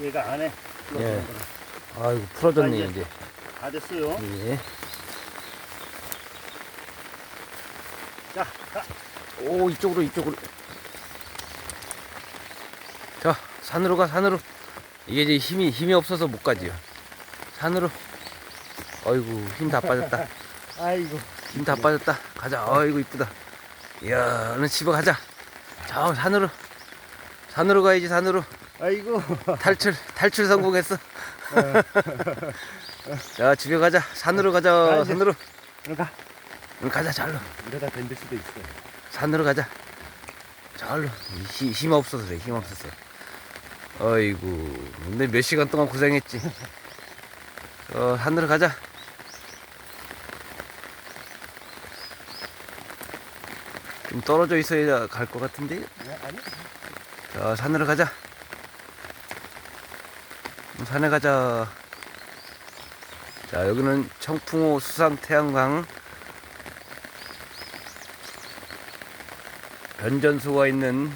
얘가 안에 예. 아이고 풀어졌네요 아, 이제. 이제. 다 됐어요. 예. 자, 가. 오 이쪽으로 이쪽으로. 자 산으로 가 산으로. 이게 이제 힘이 힘이 없어서 못 가지요. 산으로. 아이고 힘 다 빠졌다. 아이고. 힘 다 빠졌다. 가자. 아이고 이쁘다. 이야, 얼른 집에 가자. 저 산으로. 산으로 가야지 산으로. 아이고. 탈출 탈출 성공했어. 자 집에 가자. 산으로 가자. 아, 이제. 산으로. 응, 가자 잘로. 이러다 밴들 수도 있어. 산으로 가자. 잘로. 힘, 힘 없어서 그래. 힘 없어서. 어이구. 근데 몇 시간 동안 고생했지. 어, 산으로 가자. 좀 떨어져 있어야 갈 것 같은데. 네, 아니? 자, 산으로 가자. 산에 가자. 자, 여기는 청풍호 수상 태양광 변전소가 있는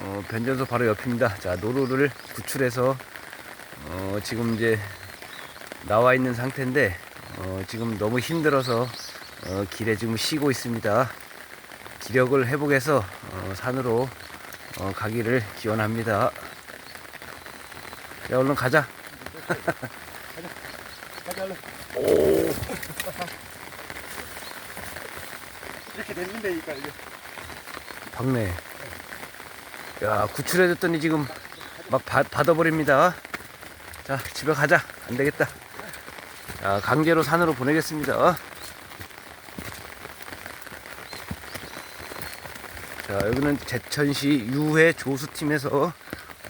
어, 변전소 바로 옆입니다. 자, 노루를 구출해서 어, 지금 이제 나와 있는 상태인데 어, 지금 너무 힘들어서 어, 길에 지금 쉬고 있습니다. 기력을 회복해서 어, 산으로 어, 가기를 기원합니다. 자, 얼른 가자. 가자, 얼른. 이렇게 됐는데니까 이게. 박네. 야, 구출해줬더니 지금 막 받, 받아버립니다. 자, 집에 가자. 안 되겠다. 자, 강제로 산으로 보내겠습니다. 자, 여기는 제천시 유해 조수팀에서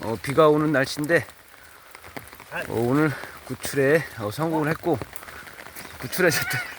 어, 비가 오는 날씨인데 어, 오늘 구출에 어, 성공을 했고 구출해줬더니